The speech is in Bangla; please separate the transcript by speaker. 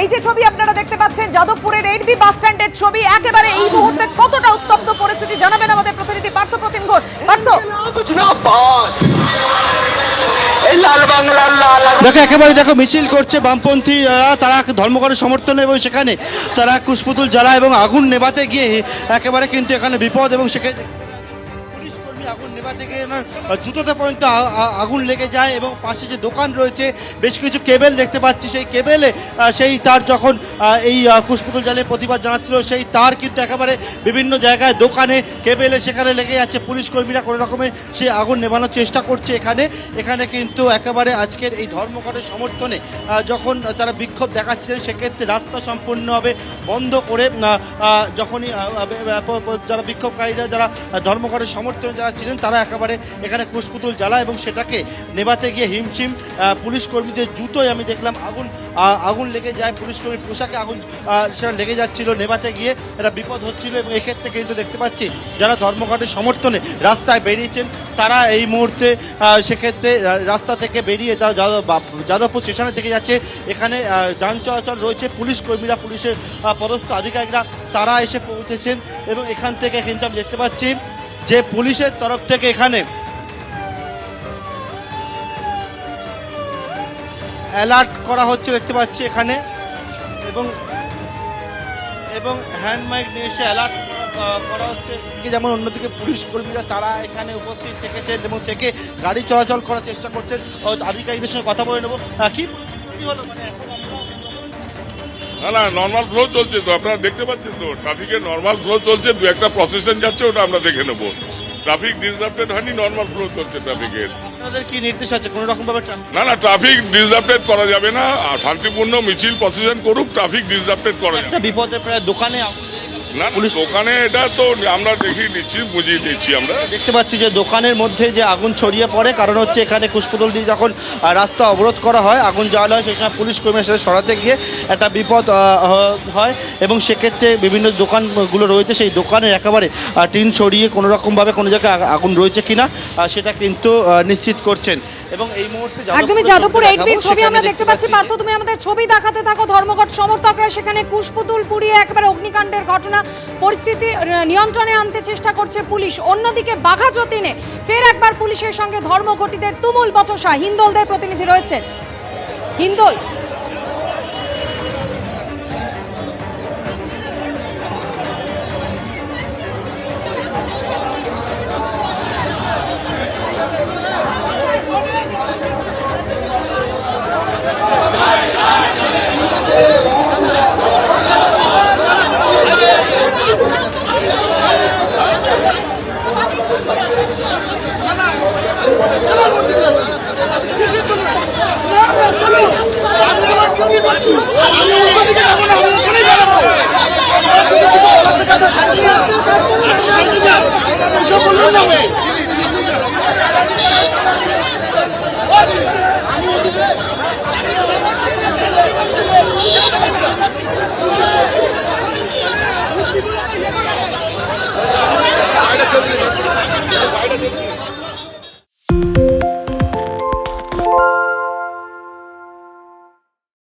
Speaker 1: এই যে ছবি আপনারা দেখতে পাচ্ছেন, যাদবপুরের এইটবি বাস স্ট্যান্ডের ছবি, একেবারে এই মুহূর্তে কতটা উত্তপ্ত পরিস্থিতি? জানাবেন আমাদের প্রতিনিধি পার্থ প্রতিম ঘোষ। পার্থ?
Speaker 2: দেখো, একেবারে দেখো, মিছিল করছে বামপন্থী তারা ধর্মঘটের সমর্থন এবং সেখানে। তারা কুশপুতুল জ্বালা এবং আগুন নেভাতে গিয়ে একেবারে কিন্তু এখানে বিপদ এবং সেখানে আগুন নেভাতে গিয়ে জুতোতে পর্যন্ত আগুন লেগে যায় এবং পাশে যে দোকান রয়েছে, বেশ কিছু কেবেল দেখতে পাচ্ছি। সেই কেবেলে সেই তার যখন এই কুশপুতুল জালের প্রতিবাদ জানাচ্ছিল, সেই তার কিন্তু একেবারে বিভিন্ন জায়গায় দোকানে কেবেলে সেখানে লেগে যাচ্ছে পুলিশ কর্মীরা কোনো রকমের সেই আগুন নেভানোর চেষ্টা করছে এখানে। এখানে কিন্তু একেবারে আজকের এই ধর্মঘটের সমর্থনে যখন তারা বিক্ষোভ দেখাচ্ছিলেন, সেক্ষেত্রে রাস্তা সম্পূর্ণভাবে বন্ধ করে যখনই যারা বিক্ষোভকারীরা, যারা ধর্মঘটের সমর্থনে যারা ছিলেন তারা একেবারে এখানে কুশপুতুল জ্বালা এবং সেটাকে নেভাতে গিয়ে হিমশিম আহ, পুলিশ কর্মীদের জুতোয় আমি দেখলাম আগুন আগুন লেগে যায় পুলিশ কর্মীর পোশাকে আগুন সেটা লেগে যাচ্ছিল নেভাতে গিয়ে এটা বিপদ হচ্ছিল এবং এক্ষেত্রে কিন্তু দেখতে পাচ্ছি যারা ধর্মঘটের সমর্থনে রাস্তায় বেরিয়েছেন তারা এই মুহূর্তে সেক্ষেত্রে রাস্তা থেকে বেরিয়ে তারা যাদব- যাদবপুর স্টেশনের দিকে যাচ্ছে এখানে যান চলাচল রয়েছে পুলিশ কর্মীরা পুলিশের পদস্থ আধিকারিকরা তারা এসে পৌঁছেছেন এবং এখান থেকে কিন্তু আমি দেখতে পাচ্ছি যে পুলিশের তরফ থেকে এখানে অ্যালার্ট করা হচ্ছে, দেখতে পাচ্ছি এখানে। এবং এবং হ্যান্ড মাইক নিয়ে এসে অ্যালার্ট করা হচ্ছে। যেমন অন্যদিকে পুলিশ কর্মীরা, তারা এখানে উপস্থিত থেকেছেন এবং থেকে গাড়ি চলাচল করার চেষ্টা করছেন। আধিকারিকদের সঙ্গে কথা বলে নেব। কি হলো মানে?
Speaker 3: না না নর্মাল ফ্লো চলছে তো আপনারা দেখতে পাচ্ছেন তো ট্রাফিকের নর্মাল ফ্লো চলছে দু একটা প্রসেশন যাচ্ছে ওটা আমরা দেখে নেব। ট্রাফিক ডিসরাপ্টেড হয়নি নর্মাল ফ্লো চলছে ট্রাফিকের
Speaker 2: আপনাদের কি নির্দেশ আছে? কোনো রকম ভাবে
Speaker 3: না না ট্রাফিক ডিসরাপ্টেড করা যাবে না শান্তিপূর্ণ মিছিল প্রসেশন করুক ট্রাফিক ডিসরাপ্টেড করা যাবে
Speaker 2: বিপদে প্রায় দোকানে।
Speaker 3: না দোকানে এটা তো আমরা দেখি নিচ্ছি বুঝিয়ে দিচ্ছি আমরা।
Speaker 2: দেখতে পাচ্ছি যে দোকানের মধ্যে যে আগুন ছড়িয়ে পড়ে কারণ হচ্ছে এখানে কুশপুতল দিয়ে যখন রাস্তা অবরোধ করা হয় আগুন জ্বালা হয় সেই সময় পুলিশ কর্মীর সাথে সরাতে গিয়ে একটা বিপদ হয় এবং সেক্ষেত্রে বিভিন্ন দোকানগুলো রয়েছে সেই দোকানের একেবারে টিন ছড়িয়ে কোনো রকমভাবে কোনো জায়গায় আগুন রয়েছে কিনা সেটা কিন্তু নিশ্চিত করছেন। এবং এই মুহূর্তে
Speaker 1: একদমই
Speaker 2: যাদবপুরে
Speaker 1: যাদবপুর
Speaker 2: ছবি
Speaker 1: আমরা দেখতে পাচ্ছি পার্থ তুমি আমাদের ছবি দেখাতে থাকো ধর্মঘট সমর্থকরা সেখানে কুশপুতুল পুড়িয়ে একেবারে অগ্নিকাণ্ডের ঘটনা পরিস্থিতি নিয়ন্ত্রণে আনতে চেষ্টা করছে পুলিশ। অন্যদিকে বাঘা যতীনে ফের একবার পুলিশের সঙ্গে ধর্মঘটিদের তুমুল বচসা হিন্দোলদের প্রতিনিধি রয়েছেন। হিন্দোল
Speaker 4: এসব বললেও যাবে